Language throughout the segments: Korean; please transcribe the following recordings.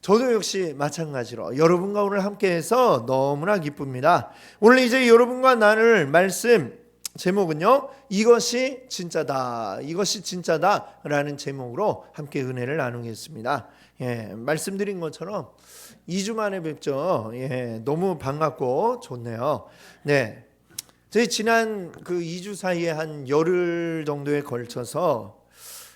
저도 역시 마찬가지로 여러분과 오늘 함께해서 너무나 기쁩니다. 오늘 이제 여러분과 나눌 말씀 제목은요. 이것이 진짜다. 이것이 진짜다라는 제목으로 함께 은혜를 나누겠습니다. 예, 말씀드린 것처럼 2주 만에 뵙죠. 예, 너무 반갑고 좋네요. 네. 저희 지난 그 2주 사이에 한 열흘 정도에 걸쳐서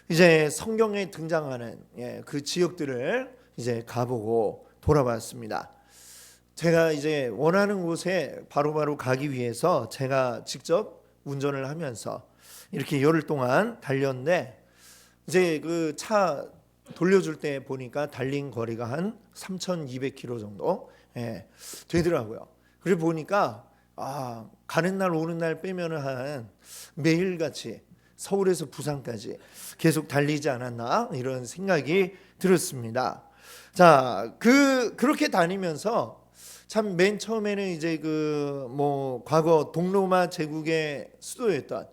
이제 성경에 등장하는 예, 그 지역들을 이제 가보고 돌아봤습니다. 제가 이제 원하는 곳에 바로 바로 가기 위해서 제가 직접 운전을 하면서 이렇게 열흘 동안 달렸는데 이제 그 차 돌려줄 때 보니까 달린 거리가 한 3,200km 정도 예, 되더라고요. 그래 보니까 아 가는 날 오는 날 빼면은 한 매일 같이 서울에서 부산까지 계속 달리지 않았나 이런 생각이 들었습니다. 자, 그 그렇게 다니면서 참 맨 처음에는 이제 그 뭐 과거 동로마 제국의 수도였던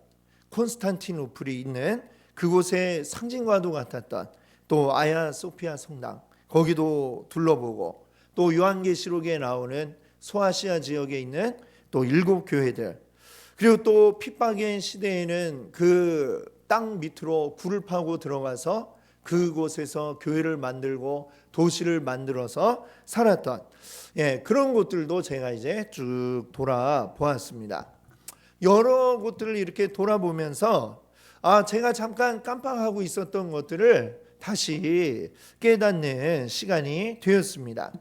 콘스탄티노플이 있는 그곳의 상징과도 같았던 또 아야 소피아 성당 거기도 둘러보고 또 요한계시록에 나오는 소아시아 지역에 있는 또 일곱 교회들 그리고 또 핍박의 시대에는 그 땅 밑으로 굴을 파고 들어가서 그곳에서 교회를 만들고 도시를 만들어서 살았던 예, 그런 곳들도 제가 이제 쭉 돌아보았습니다. 여러 곳들을 이렇게 돌아보면서 아, 제가 잠깐 깜빡하고 있었던 것들을 다시 깨닫는 시간이 되었습니다.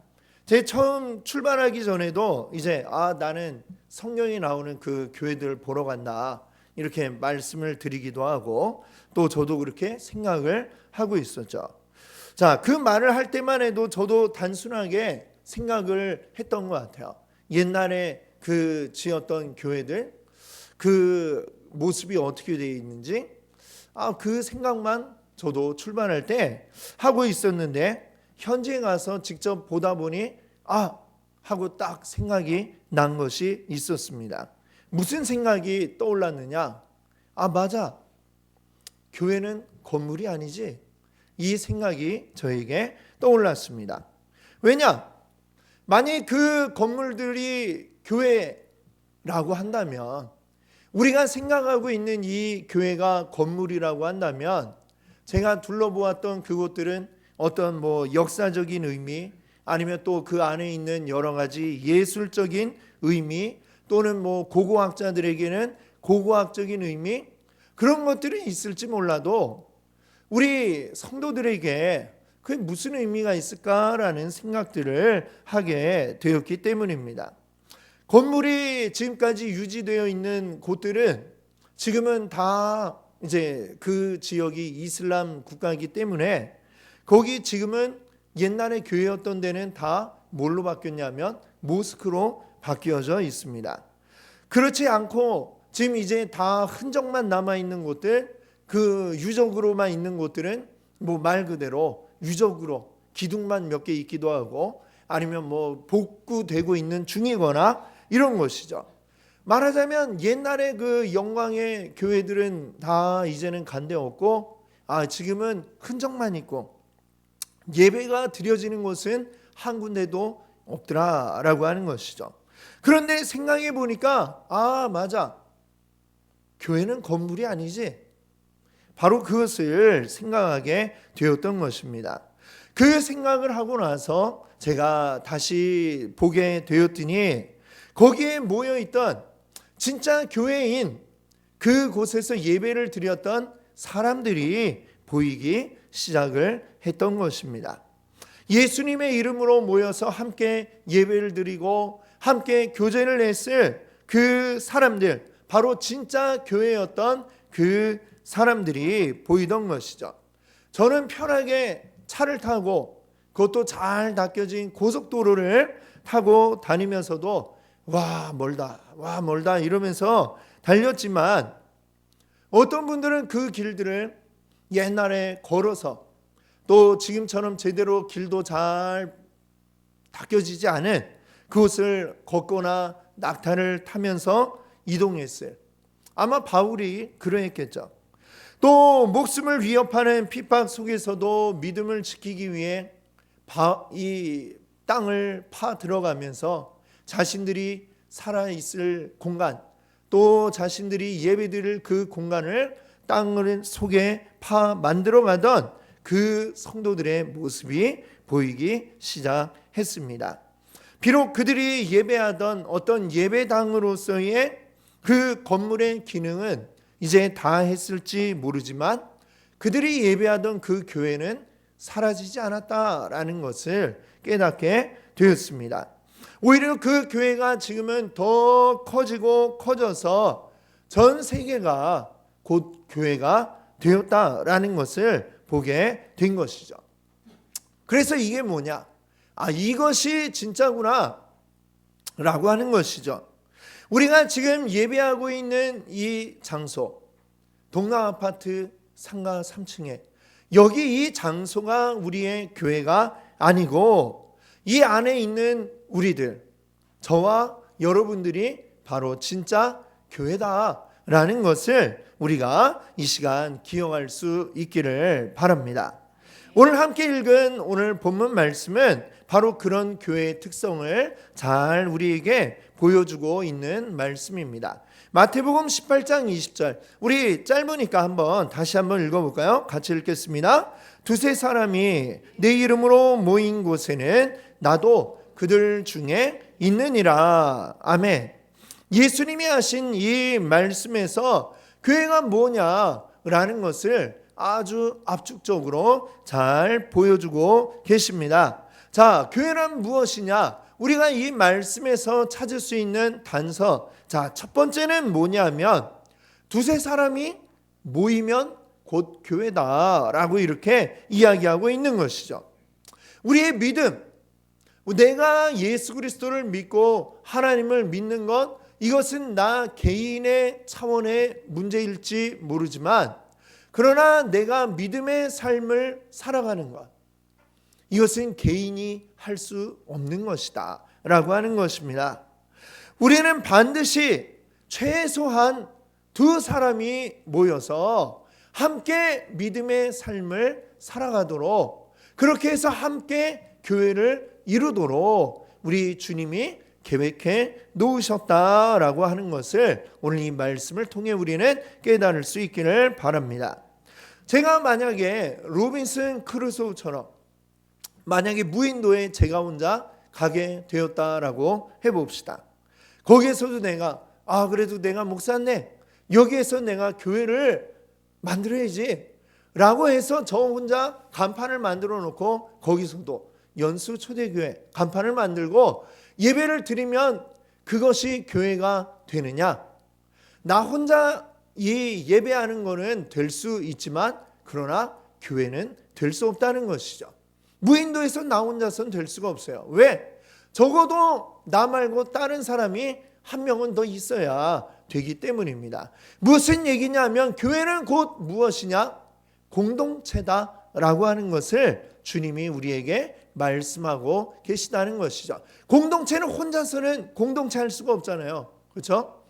제 처음 출발하기 전에도 이제 아, 나는 성경에 나오는 그 교회들 보러 간다. 이렇게 말씀을 드리기도 하고 또 저도 그렇게 생각을 하고 있었죠. 자, 그 말을 할 때만 해도 저도 단순하게 생각을 했던 것 같아요. 옛날에 그 지었던 교회들 그 모습이 어떻게 되어 있는지 아, 그 생각만 저도 출발할 때 하고 있었는데 현지에 가서 직접 보다 보니 아 하고 딱 생각이 난 것이 있었습니다. 무슨 생각이 떠올랐느냐? 아 맞아. 교회는 건물이 아니지. 이 생각이 저에게 떠올랐습니다. 왜냐? 만약 그 건물들이 교회라고 한다면 우리가 생각하고 있는 이 교회가 건물이라고 한다면 제가 둘러보았던 그곳들은 어떤 뭐 역사적인 의미 아니면 또 그 안에 있는 여러 가지 예술적인 의미 또는 뭐 고고학자들에게는 고고학적인 의미 그런 것들이 있을지 몰라도 우리 성도들에게 그게 무슨 의미가 있을까라는 생각들을 하게 되었기 때문입니다. 건물이 지금까지 유지되어 있는 곳들은 지금은 다 이제 그 지역이 이슬람 국가이기 때문에 거기 지금은 옛날에 교회였던 데는 다 뭘로 바뀌었냐면 모스크로 바뀌어져 있습니다. 그렇지 않고 지금 이제 다 흔적만 남아 있는 곳들 그 유적으로만 있는 곳들은 뭐 말 그대로 유적으로 기둥만 몇 개 있기도 하고 아니면 뭐 복구되고 있는 중이거나 이런 것이죠. 말하자면 옛날에 그 영광의 교회들은 다 이제는 간데 없고 아 지금은 흔적만 있고 예배가 드려지는 곳은 한 군데도 없더라라고 하는 것이죠. 그런데 생각해 보니까 아 맞아 교회는 건물이 아니지 바로 그것을 생각하게 되었던 것입니다. 그 생각을 하고 나서 제가 다시 보게 되었더니 거기에 모여 있던 진짜 교회인 그곳에서 예배를 드렸던 사람들이 보이기 시작을 했던 것입니다. 예수님의 이름으로 모여서 함께 예배를 드리고 함께 교제를 했을 그 사람들, 바로 진짜 교회였던 그 사람들이 보이던 것이죠. 저는 편하게 차를 타고 그것도 잘 닦여진 고속도로를 타고 다니면서도 와 멀다 와 멀다 이러면서 달렸지만 어떤 분들은 그 길들을 옛날에 걸어서 또 지금처럼 제대로 길도 잘 닦여지지 않은 그곳을 걷거나 낙타를 타면서 이동했어요. 아마 바울이 그러했겠죠. 또 목숨을 위협하는 핍박 속에서도 믿음을 지키기 위해 바, 이 땅을 파 들어가면서 자신들이 살아 있을 공간 또 자신들이 예배드릴 그 공간을 땅을 속에 파 만들어 가던 그 성도들의 모습이 보이기 시작했습니다. 비록 그들이 예배하던 어떤 예배당으로서의 그 건물의 기능은 이제 다 했을지 모르지만 그들이 예배하던 그 교회는 사라지지 않았다라는 것을 깨닫게 되었습니다. 오히려 그 교회가 지금은 더 커지고 커져서 전 세계가 곧 교회가 되었다라는 것을 보게 된 것이죠. 그래서 이게 뭐냐? 아, 이것이 진짜구나. 라고 하는 것이죠. 우리가 지금 예배하고 있는 이 장소, 동남 아파트 상가 3층에 여기 이 장소가 우리의 교회가 아니고 이 안에 있는 우리들, 저와 여러분들이 바로 진짜 교회다 라는 것을 우리가 이 시간 기억할 수 있기를 바랍니다. 오늘 함께 읽은 오늘 본문 말씀은 바로 그런 교회의 특성을 잘 우리에게 보여주고 있는 말씀입니다. 마태복음 18장 20절. 우리 짧으니까 한번 다시 한번 읽어볼까요? 같이 읽겠습니다. 두세 사람이 내 이름으로 모인 곳에는 나도 그들 중에 있느니라. 아멘. 예수님이 하신 이 말씀에서 교회가 뭐냐라는 것을 아주 압축적으로 잘 보여주고 계십니다. 자, 교회란 무엇이냐? 우리가 이 말씀에서 찾을 수 있는 단서. 자, 첫 번째는 뭐냐면 두세 사람이 모이면 곧 교회다라고 이렇게 이야기하고 있는 것이죠. 우리의 믿음, 내가 예수 그리스도를 믿고 하나님을 믿는 것 이것은 나 개인의 차원의 문제일지 모르지만 그러나 내가 믿음의 삶을 살아가는 것 이것은 개인이 할 수 없는 것이다 라고 하는 것입니다. 우리는 반드시 최소한 두 사람이 모여서 함께 믿음의 삶을 살아가도록 그렇게 해서 함께 교회를 이루도록 우리 주님이 계획해 놓으셨다라고 하는 것을 오늘 이 말씀을 통해 우리는 깨달을 수 있기를 바랍니다. 제가 만약에 로빈슨 크루소처럼 만약에 무인도에 제가 혼자 가게 되었다라고 해봅시다. 거기에서도 내가 아 그래도 내가 목사네 여기에서 내가 교회를 만들어야지 라고 해서 저 혼자 간판을 만들어 놓고 거기서도 연수 초대교회 간판을 만들고 예배를 드리면 그것이 교회가 되느냐? 나 혼자 이 예배하는 거는 될 수 있지만 그러나 교회는 될 수 없다는 것이죠. 무인도에서 나 혼자서는 될 수가 없어요. 왜? 적어도 나 말고 다른 사람이 한 명은 더 있어야 되기 때문입니다. 무슨 얘기냐면 교회는 곧 무엇이냐? 공동체다라고 하는 것을 주님이 우리에게 말씀하고 계시다는 것이죠. 공동체는 혼자서는 공동체 할 수가 없잖아요. 그렇죠?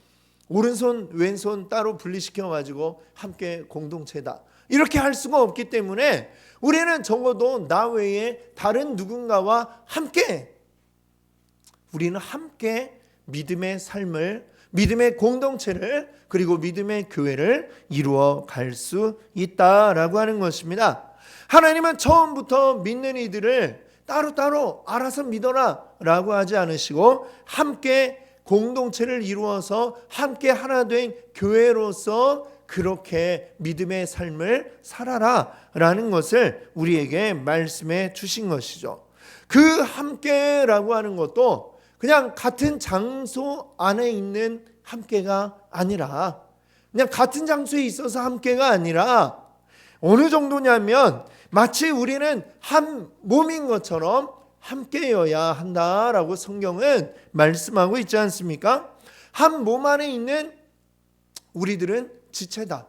오른손 왼손 따로 분리시켜 가지고 함께 공동체다. 이렇게 할 수가 없기 때문에 우리는 적어도 나 외에 다른 누군가와 함께 우리는 함께 믿음의 삶을 믿음의 공동체를 그리고 믿음의 교회를 이루어 갈 수 있다라고 하는 것입니다. 하나님은 처음부터 믿는 이들을 따로따로 알아서 믿어라 라고 하지 않으시고 함께 공동체를 이루어서 함께 하나 된 교회로서 그렇게 믿음의 삶을 살아라 라는 것을 우리에게 말씀해 주신 것이죠. 그 함께라고 하는 것도 그냥 같은 장소 안에 있는 함께가 아니라 그냥 같은 장소에 있어서 함께가 아니라 어느 정도냐면 마치 우리는 한 몸인 것처럼 함께여야 한다라고 성경은 말씀하고 있지 않습니까? 한 몸 안에 있는 우리들은 지체다.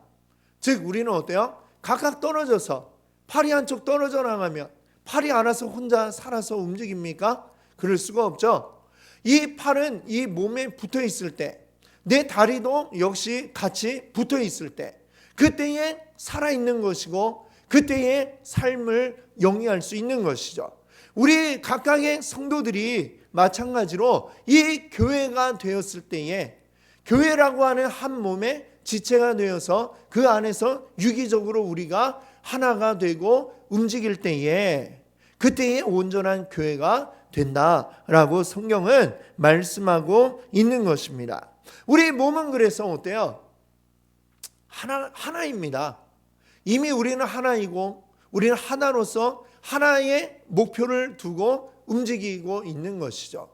즉 우리는 어때요? 각각 떨어져서 팔이 한쪽 떨어져 나가면 팔이 알아서 혼자 살아서 움직입니까? 그럴 수가 없죠. 이 팔은 이 몸에 붙어 있을 때, 내 다리도 역시 같이 붙어 있을 때, 그때에 살아 있는 것이고 그때의 삶을 영위할 수 있는 것이죠. 우리 각각의 성도들이 마찬가지로 이 교회가 되었을 때에 교회라고 하는 한 몸의 지체가 되어서 그 안에서 유기적으로 우리가 하나가 되고 움직일 때에 그때에 온전한 교회가 된다라고 성경은 말씀하고 있는 것입니다. 우리 몸은 그래서 어때요? 하나 하나입니다. 이미 우리는 하나이고 우리는 하나로서 하나의 목표를 두고 움직이고 있는 것이죠.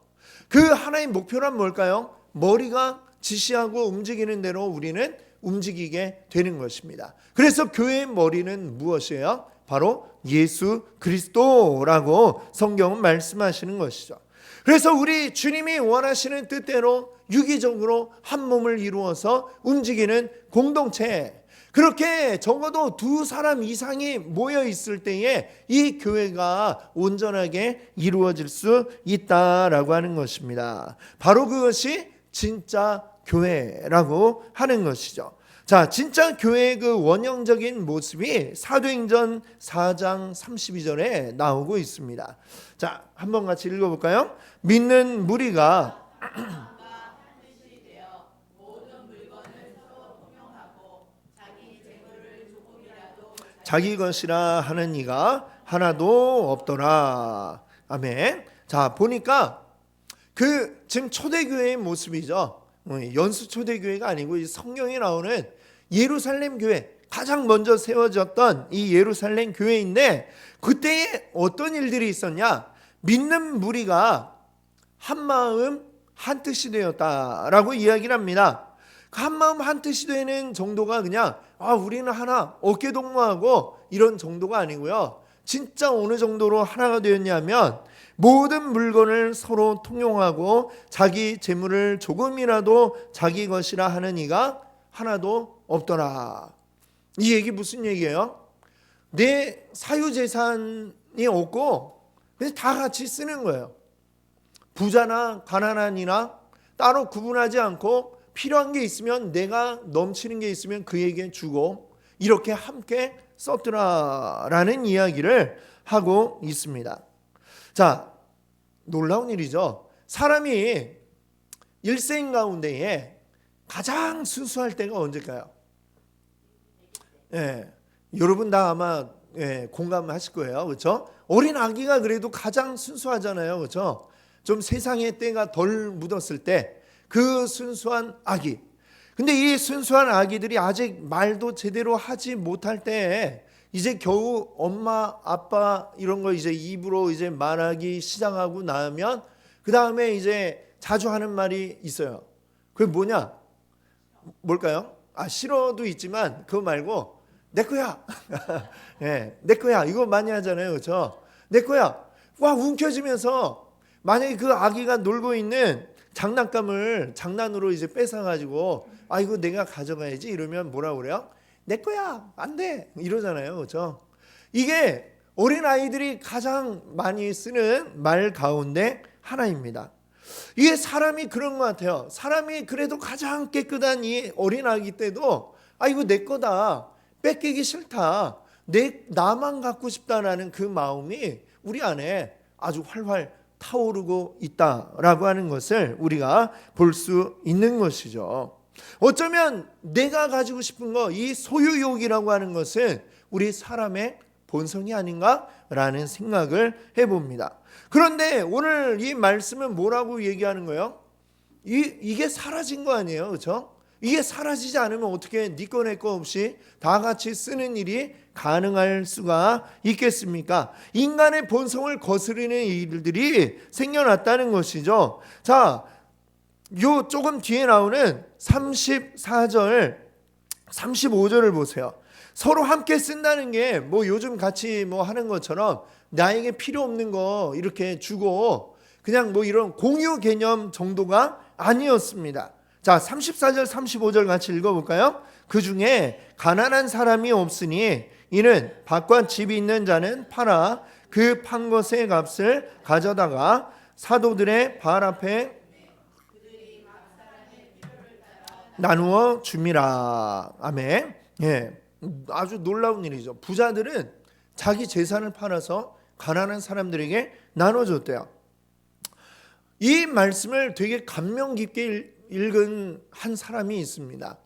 그 하나의 목표란 뭘까요? 머리가 지시하고 움직이는 대로 우리는 움직이게 되는 것입니다. 그래서 교회의 머리는 무엇이에요? 바로 예수 그리스도라고 성경은 말씀하시는 것이죠. 그래서 우리 주님이 원하시는 뜻대로 유기적으로 한 몸을 이루어서 움직이는 공동체. 그렇게 적어도 두 사람 이상이 모여 있을 때에 이 교회가 온전하게 이루어질 수 있다라고 하는 것입니다. 바로 그것이 진짜 교회라고 하는 것이죠. 자, 진짜 교회의 그 원형적인 모습이 사도행전 4장 32절에 나오고 있습니다. 자, 한번 같이 읽어볼까요? 믿는 무리가 자기 것이라 하는 이가 하나도 없더라. 아멘. 자, 보니까 그 지금 초대교회의 모습이죠. 어, 연수 초대교회가 아니고 이 성경에 나오는 예루살렘 교회 가장 먼저 세워졌던 이 예루살렘 교회인데 그때에 어떤 일들이 있었냐? 믿는 무리가 한 마음 한 뜻이 되었다라고 이야기를 합니다. 그한 마음 한 뜻이 되는 정도가 그냥 아 우리는 하나 어깨 동무하고 이런 정도가 아니고요. 진짜 어느 정도로 하나가 되었냐면 모든 물건을 서로 통용하고 자기 재물을 조금이라도 자기 것이라 하는 이가 하나도 없더라. 이 얘기 무슨 얘기예요? 내 사유 재산이 없고 그냥 다 같이 쓰는 거예요. 부자나 가난한 이나 따로 구분하지 않고 필요한 게 있으면 내가 넘치는 게 있으면 그에게 주고 이렇게 함께 썼더라라는 이야기를 하고 있습니다. 자, 놀라운 일이죠. 사람이 일생 가운데에 가장 순수할 때가 언제일까요? 예, 여러분 다 아마 예, 공감하실 거예요, 그렇죠? 어린 아기가 그래도 가장 순수하잖아요, 그렇죠? 좀 세상의 때가 덜 묻었을 때 그 순수한 아기. 근데 이 순수한 아기들이 아직 말도 제대로 하지 못할 때 이제 겨우 엄마 아빠 이런 거 이제 입으로 이제 말하기 시작하고 나면 그 다음에 이제 자주 하는 말이 있어요. 그게 뭐냐? 뭘까요? 아 싫어도 있지만 그거 말고 내 거야. 예, 내 거야. 이거 많이 하잖아요, 그렇죠? 내 거야. 와 움켜쥐면서 만약에 그 아기가 놀고 있는 장난감을 장난으로 이제 뺏어가지고 아 이거 내가 가져가야지 이러면 뭐라 그래요? 내 거야 안 돼. 이러잖아요 그렇죠? 이게 어린 아이들이 가장 많이 쓰는 말 가운데 하나입니다. 이게 사람이 그런 것 같아요. 사람이 그래도 가장 깨끗한 이 어린 아기 때도 아 이거 내 거다. 뺏기기 싫다. 내 나만 갖고 싶다라는 그 마음이 우리 안에 아주 활활 타오르고 있다라고 하는 것을 우리가 볼 수 있는 것이죠. 어쩌면 내가 가지고 싶은 거, 이 소유욕이라고 하는 것은 우리 사람의 본성이 아닌가라는 생각을 해봅니다. 그런데 오늘 이 말씀은 뭐라고 얘기하는 거예요? 이, 이게 사라진 거 아니에요, 그렇죠? 이게 사라지지 않으면 어떻게 니꺼 네 내꺼 없이 다 같이 쓰는 일이 가능할 수가 있겠습니까? 인간의 본성을 거스르는 일들이 생겨났다는 것이죠. 자, 요 조금 뒤에 나오는 34절, 35절을 보세요. 서로 함께 쓴다는 게 뭐 요즘 같이 뭐 하는 것처럼 나에게 필요 없는 거 이렇게 주고 그냥 뭐 이런 공유 개념 정도가 아니었습니다. 자, 34절, 35절 같이 읽어볼까요? 그 중에 가난한 사람이 없으니 이는 밭과 집이 있는 자는 팔아 그 판 것의 값을 가져다가 사도들의 발 앞에 나누어 줌이라. 아멘. 예. 아주 놀라운 일이죠. 부자들은 자기 재산을 팔아서 가난한 사람들에게 나눠줬대요. 이 말씀을 되게 감명 깊게 읽- 읽은 한 사람이 있습니다.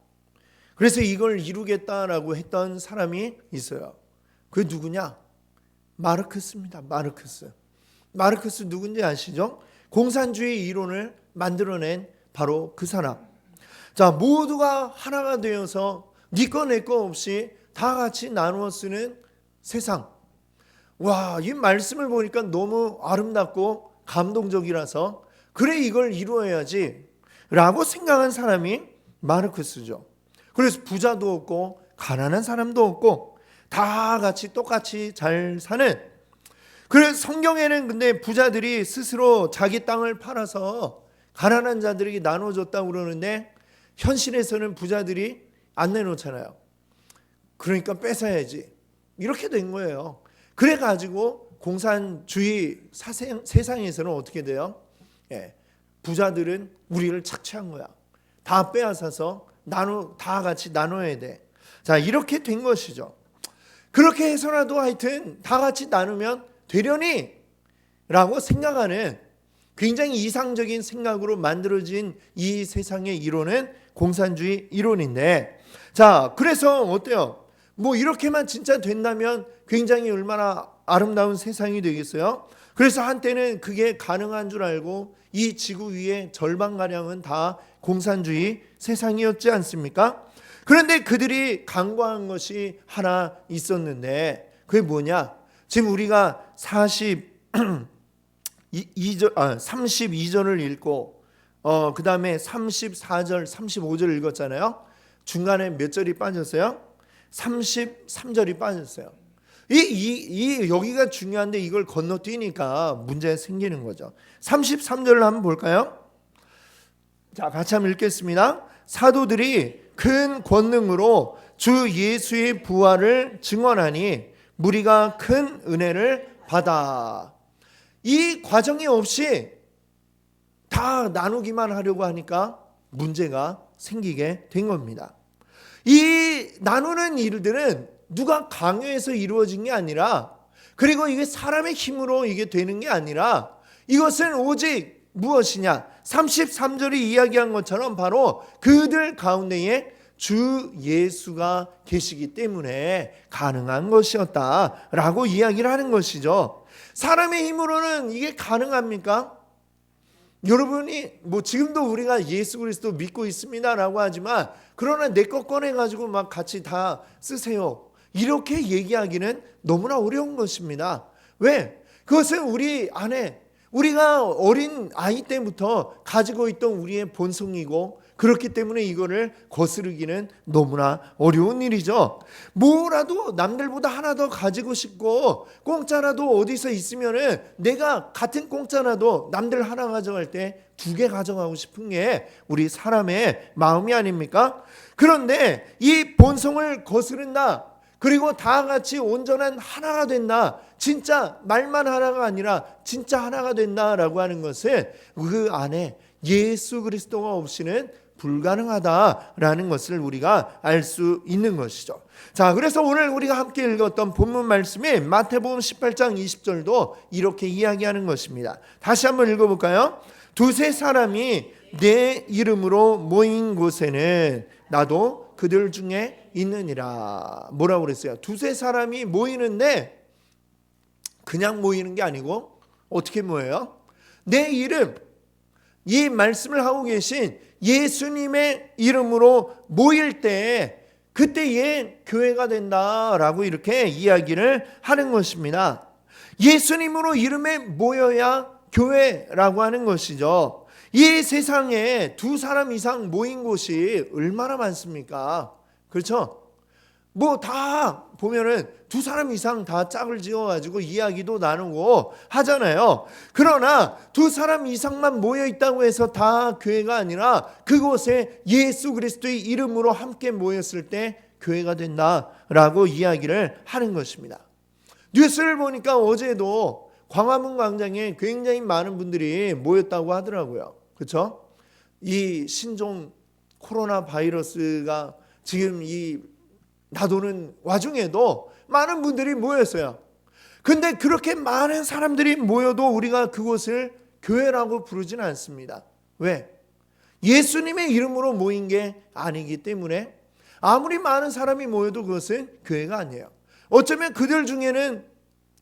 그래서 이걸 이루겠다라고 했던 사람이 있어요. 그 누구냐? 마르크스입니다. 마르크스. 마르크스 누군지 아시죠? 공산주의 이론을 만들어낸 바로 그 사람. 자, 모두가 하나가 되어서 니꺼 내꺼 없이 다 같이 나누어 쓰는 세상. 와, 이 말씀을 보니까 너무 아름답고 감동적이라서 그래 이걸 이루어야지 라고 생각한 사람이 마르크스죠. 그래서 부자도 없고 가난한 사람도 없고 다 같이 똑같이 잘 사는 그래서 성경에는 근데 부자들이 스스로 자기 땅을 팔아서 가난한 자들에게 나눠줬다고 그러는데 현실에서는 부자들이 안 내놓잖아요. 그러니까 뺏어야지. 이렇게 된 거예요. 그래 가지고 공산주의 사생, 세상에서는 어떻게 돼요? 예, 부자들은 우리를 착취한 거야. 다 빼앗아서 나누 다 같이 나눠야 돼. 자 이렇게 된 것이죠. 그렇게 해서라도 하여튼 다 같이 나누면 되려니 라고 생각하는 굉장히 이상적인 생각으로 만들어진 이 세상의 이론은 공산주의 이론인데 자 그래서 어때요? 뭐 이렇게만 진짜 된다면 굉장히 얼마나 아름다운 세상이 되겠어요? 그래서 한때는 그게 가능한 줄 알고 이 지구 위에 절반가량은 다 공산주의 세상이었지 않습니까? 그런데 그들이 간과한 것이 하나 있었는데 그게 뭐냐? 지금 우리가 40 2절 아 32절을 읽고 어 그다음에 34절 35절을 읽었잖아요. 중간에 몇 절이 빠졌어요? 33절이 빠졌어요. 이, 이, 이 여기가 중요한데 이걸 건너뛰니까 문제 생기는 거죠. 33절을 한번 볼까요? 자, 같이 한번 읽겠습니다. 사도들이 큰 권능으로 주 예수의 부활을 증언하니 무리가 큰 은혜를 받아. 이 과정이 없이 다 나누기만 하려고 하니까 문제가 생기게 된 겁니다. 이 나누는 일들은 누가 강요해서 이루어진 게 아니라 그리고 이게 사람의 힘으로 이게 되는 게 아니라 이것은 오직 무엇이냐? 33절이 이야기한 것처럼 바로 그들 가운데에 주 예수가 계시기 때문에 가능한 것이었다라고 이야기를 하는 것이죠. 사람의 힘으로는 이게 가능합니까? 여러분이 뭐 지금도 우리가 예수 그리스도 믿고 있습니다라고 하지만 그러나 내 것 꺼내 가지고 막 같이 다 쓰세요. 이렇게 얘기하기는 너무나 어려운 것입니다. 왜? 그것은 우리 안에 우리가 어린 아이 때부터 가지고 있던 우리의 본성이고 그렇기 때문에 이거를 거스르기는 너무나 어려운 일이죠. 뭐라도 남들보다 하나 더 가지고 싶고 공짜라도 어디서 있으면은 내가 같은 공짜라도 남들 하나 가져갈 때 두 개 가져가고 싶은 게 우리 사람의 마음이 아닙니까? 그런데 이 본성을 거스른다. 그리고 다 같이 온전한 하나가 된다. 진짜 말만 하나가 아니라 진짜 하나가 된다라고 하는 것은 그 안에 예수 그리스도가 없이는 불가능하다라는 것을 우리가 알 수 있는 것이죠. 자, 그래서 오늘 우리가 함께 읽었던 본문 말씀이 마태복음 18장 20절도 이렇게 이야기하는 것입니다. 다시 한번 읽어볼까요? 두세 사람이 내 이름으로 모인 곳에는 나도 그들 중에 있느니라. 뭐라고 그랬어요? 두세 사람이 모이는데 그냥 모이는 게 아니고 어떻게 모여요? 내 이름, 이 말씀을 하고 계신 예수님의 이름으로 모일 때 그때에 교회가 된다라고 이렇게 이야기를 하는 것입니다. 예수님으로 이름에 모여야 교회라고 하는 것이죠. 이 세상에 두 사람 이상 모인 곳이 얼마나 많습니까? 그렇죠? 뭐 다 보면은 두 사람 이상 다 짝을 지어가지고 이야기도 나누고 하잖아요. 그러나 두 사람 이상만 모여 있다고 해서 다 교회가 아니라 그곳에 예수 그리스도의 이름으로 함께 모였을 때 교회가 된다라고 이야기를 하는 것입니다. 뉴스를 보니까 어제도 광화문 광장에 굉장히 많은 분들이 모였다고 하더라고요. 그렇죠? 이 신종 코로나 바이러스가 지금 이 나도는 와중에도 많은 분들이 모였어요. 근데 그렇게 많은 사람들이 모여도 우리가 그곳을 교회라고 부르지는 않습니다. 왜? 예수님의 이름으로 모인 게 아니기 때문에 아무리 많은 사람이 모여도 그것은 교회가 아니에요. 어쩌면 그들 중에는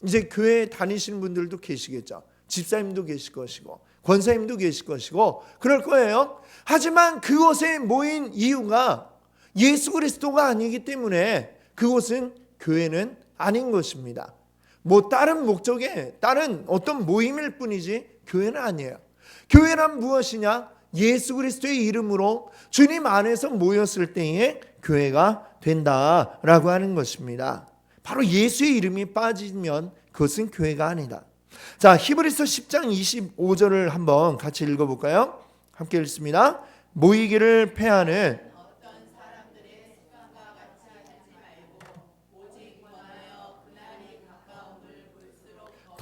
이제 교회 다니시는 분들도 계시겠죠. 집사님도 계실 것이고 권사님도 계실 것이고 그럴 거예요. 하지만 그곳에 모인 이유가 예수 그리스도가 아니기 때문에 그곳은 교회는 아닌 것입니다. 뭐 다른 목적에 다른 어떤 모임일 뿐이지 교회는 아니에요. 교회란 무엇이냐? 예수 그리스도의 이름으로 주님 안에서 모였을 때에 교회가 된다라고 하는 것입니다. 바로 예수의 이름이 빠지면 그것은 교회가 아니다. 자, 히브리서 10장 25절을 한번 같이 읽어 볼까요? 함께 읽습니다. 모이기를 패하는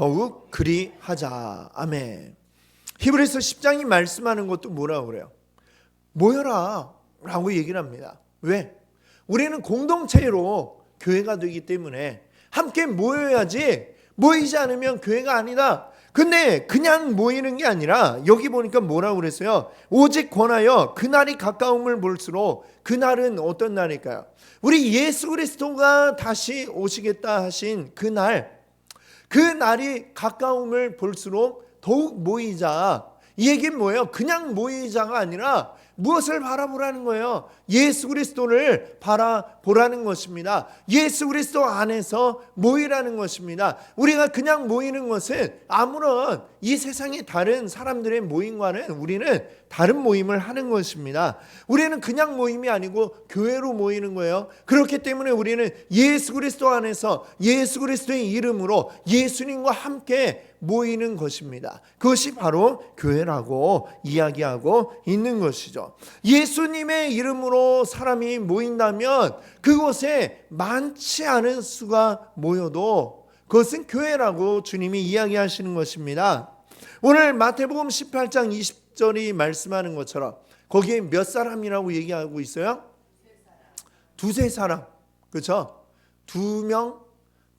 더욱 그리하자. 아멘. 히브리서 10장이 말씀하는 것도 뭐라고 그래요? 모여라 라고 얘기를 합니다. 왜? 우리는 공동체로 교회가 되기 때문에 함께 모여야지 모이지 않으면 교회가 아니다. 근데 그냥 모이는 게 아니라 여기 보니까 뭐라고 그랬어요? 오직 권하여 그날이 가까움을 볼수록 그날은 어떤 날일까요? 우리 예수 그리스도가 다시 오시겠다 하신 그날 그 날이 가까움을 볼수록 더욱 모이자. 이 얘기는 뭐예요? 그냥 모이자가 아니라 무엇을 바라보라는 거예요? 예수 그리스도를 바라보라는 것입니다. 예수 그리스도 안에서 모이라는 것입니다. 우리가 그냥 모이는 것은 아무런 이 세상의 다른 사람들의 모임과는 우리는 다른 모임을 하는 것입니다. 우리는 그냥 모임이 아니고 교회로 모이는 거예요. 그렇기 때문에 우리는 예수 그리스도 안에서 예수 그리스도의 이름으로 예수님과 함께 모이는 것입니다. 그것이 바로 교회라고 이야기하고 있는 것이죠. 예수님의 이름으로 사람이 모인다면 그곳에 많지 않은 수가 모여도 그것은 교회라고 주님이 이야기하시는 것입니다. 오늘 마태복음 18장 20절이 말씀하는 것처럼 거기에 몇 사람이라고 얘기하고 있어요? 두세 사람. 그렇죠? 두 명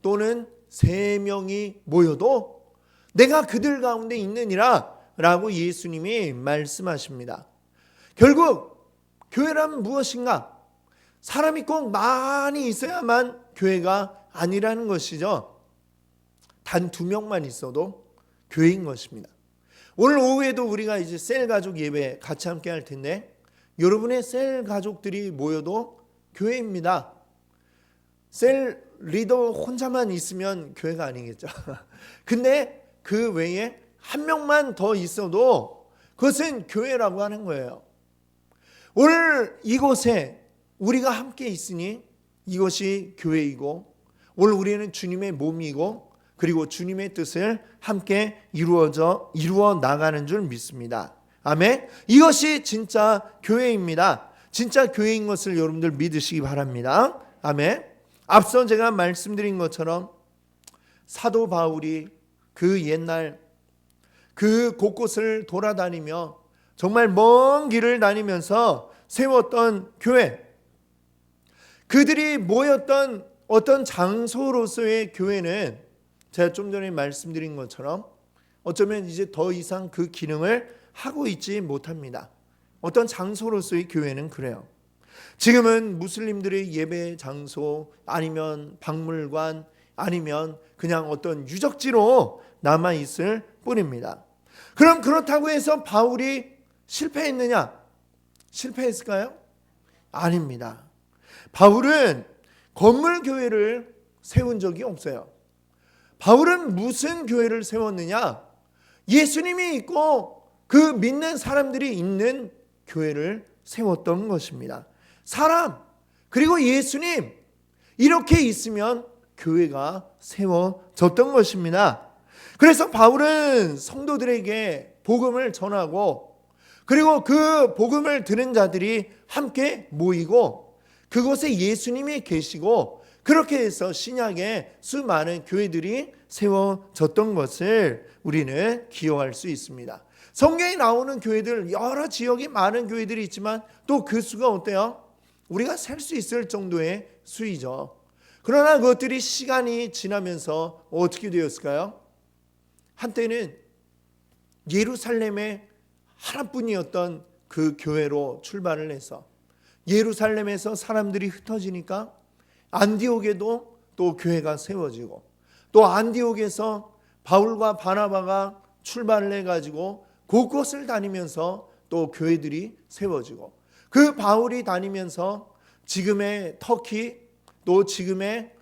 또는 세 명이 모여도 내가 그들 가운데 있느니라 라고 예수님이 말씀하십니다. 결국 교회란 무엇인가? 사람이 꼭 많이 있어야만 교회가 아니라는 것이죠. 단 두 명만 있어도 교회인 것입니다. 오늘 오후에도 우리가 이제 셀 가족 예배 같이 함께 할 텐데 여러분의 셀 가족들이 모여도 교회입니다. 셀 리더 혼자만 있으면 교회가 아니겠죠. 근데 그 외에 한 명만 더 있어도 그것은 교회라고 하는 거예요. 오늘 이곳에 우리가 함께 있으니 이것이 교회이고 오늘 우리는 주님의 몸이고 그리고 주님의 뜻을 함께 이루어져 이루어 나가는 줄 믿습니다. 아멘. 이것이 진짜 교회입니다. 진짜 교회인 것을 여러분들 믿으시기 바랍니다. 아멘. 앞서 제가 말씀드린 것처럼 사도 바울이 그 옛날 그 곳곳을 돌아다니며 정말 먼 길을 다니면서 세웠던 교회 그들이 모였던 어떤 장소로서의 교회는 제가 좀 전에 말씀드린 것처럼 어쩌면 이제 더 이상 그 기능을 하고 있지 못합니다. 어떤 장소로서의 교회는 그래요. 지금은 무슬림들의 예배 장소 아니면 박물관 아니면 그냥 어떤 유적지로 남아 있을 뿐입니다. 그럼 그렇다고 해서 바울이 실패했느냐? 실패했을까요? 아닙니다. 바울은 건물 교회를 세운 적이 없어요. 바울은 무슨 교회를 세웠느냐? 예수님이 있고 그 믿는 사람들이 있는 교회를 세웠던 것입니다. 사람 그리고 예수님 이렇게 있으면 교회가 세워졌던 것입니다. 그래서 바울은 성도들에게 복음을 전하고 그리고 그 복음을 들은 자들이 함께 모이고 그곳에 예수님이 계시고 그렇게 해서 신약에 수많은 교회들이 세워졌던 것을 우리는 기억할 수 있습니다. 성경에 나오는 교회들 여러 지역에 많은 교회들이 있지만 또 그 수가 어때요? 우리가 셀 수 있을 정도의 수이죠. 그러나 그것들이 시간이 지나면서 어떻게 되었을까요? 한때는 예루살렘에 하나뿐이었던 그 교회로 출발을 해서 예루살렘에서 사람들이 흩어지니까 안디옥에도 또 교회가 세워지고 또 안디옥에서 바울과 바나바가 출발을 해가지고 곳곳을 다니면서 또 교회들이 세워지고 그 바울이 다니면서 지금의 터키 또 지금의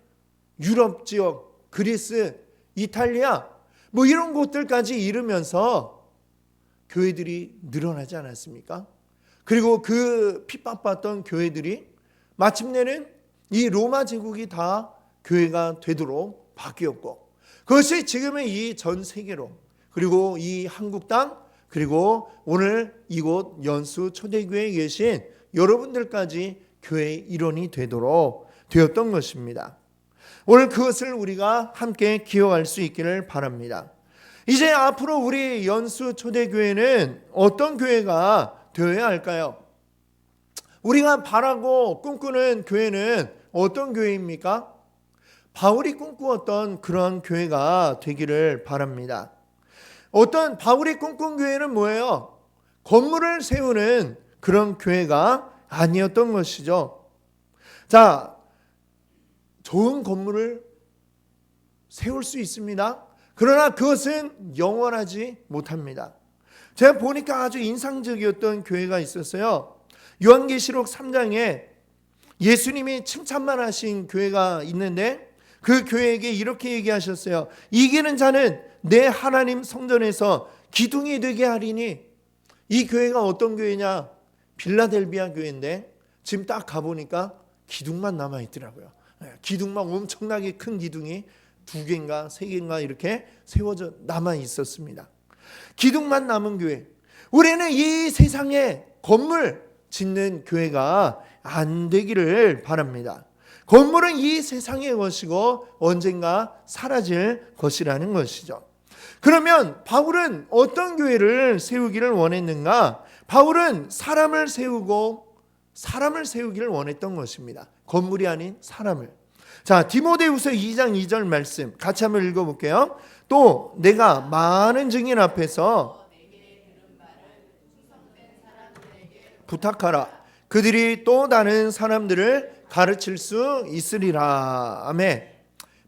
유럽 지역 그리스 이탈리아 뭐 이런 곳들까지 이르면서 교회들이 늘어나지 않았습니까? 그리고 그 핍박받던 교회들이 마침내는 이 로마 제국이 다 교회가 되도록 바뀌었고 그것이 지금의 이 전 세계로 그리고 이 한국 땅 그리고 오늘 이곳 연수 초대교회에 계신 여러분들까지 교회의 일원이 되도록 되었던 것입니다. 오늘 그것을 우리가 함께 기억할 수 있기를 바랍니다. 이제 앞으로 우리 연수 초대교회는 어떤 교회가 되어야 할까요? 우리가 바라고 꿈꾸는 교회는 어떤 교회입니까? 바울이 꿈꾸었던 그러한 교회가 되기를 바랍니다. 어떤 바울이 꿈꾼 교회는 뭐예요? 건물을 세우는 그런 교회가 아니었던 것이죠. 자, 좋은 건물을 세울 수 있습니다. 그러나 그것은 영원하지 못합니다. 제가 보니까 아주 인상적이었던 교회가 있었어요. 요한계시록 3장에 예수님이 칭찬만 하신 교회가 있는데 그 교회에게 이렇게 얘기하셨어요. 이기는 자는 내 하나님 성전에서 기둥이 되게 하리니 이 교회가 어떤 교회냐? 빌라델비아 교회인데 지금 딱 가보니까 기둥만 남아 있더라고요. 예, 기둥만 엄청나게 큰 기둥이 두 개인가 세 개인가 이렇게 세워져 남아 있었습니다. 기둥만 남은 교회. 우리는 이 세상에 건물 짓는 교회가 안 되기를 바랍니다. 건물은 이 세상의 것이고 언젠가 사라질 것이라는 것이죠. 그러면 바울은 어떤 교회를 세우기를 원했는가? 바울은 사람을 세우고 사람을 세우기를 원했던 것입니다. 건물이 아닌 사람을. 자, 디모데후서 2장 2절 말씀 같이 한번 읽어 볼게요. 또 내가 많은 증인 앞에서 부탁하라. 그들이 또 다른 사람들을 가르칠 수 있으리라. 아멘.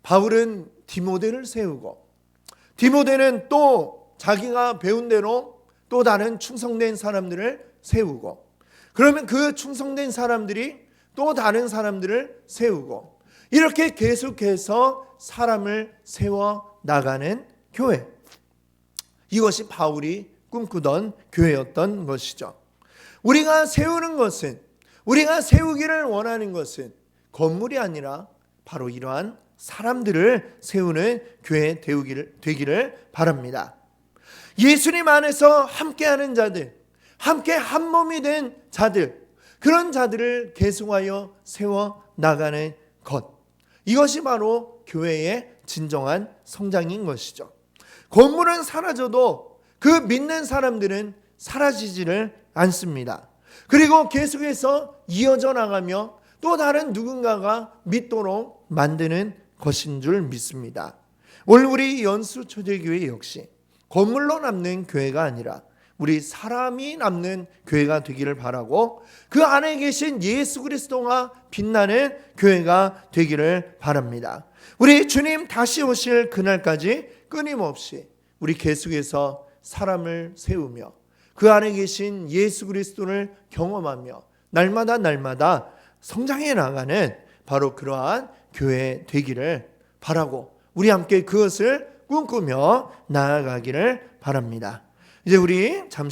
바울은 디모데를 세우고 디모데는 또 자기가 배운 대로 또 다른 충성된 사람들을 세우고 그러면 그 충성된 사람들이 또 다른 사람들을 세우고 이렇게 계속해서 사람을 세워 나가는 교회. 이것이 바울이 꿈꾸던 교회였던 것이죠. 우리가 세우는 것은 우리가 세우기를 원하는 것은 건물이 아니라 바로 이러한 사람들을 세우는 교회 되기를, 되기를 바랍니다. 예수님 안에서 함께하는 자들, 함께 한 몸이 된 자들, 그런 자들을 계승하여 세워 나가는 것. 이것이 바로 교회의 진정한 성장인 것이죠. 건물은 사라져도 그 믿는 사람들은 사라지지를 않습니다. 그리고 계속해서 이어져 나가며 또 다른 누군가가 믿도록 만드는 것인 줄 믿습니다. 오늘 우리 연수 초대교회 역시 건물로 남는 교회가 아니라 우리 사람이 남는 교회가 되기를 바라고 그 안에 계신 예수 그리스도가 빛나는 교회가 되기를 바랍니다. 우리 주님 다시 오실 그날까지 끊임없이 우리 계속해서 사람을 세우며 그 안에 계신 예수 그리스도를 경험하며 날마다 날마다 성장해 나가는 바로 그러한 교회 되기를 바라고 우리 함께 그것을 꿈꾸며 나아가기를 바랍니다. 이제 우리 잠시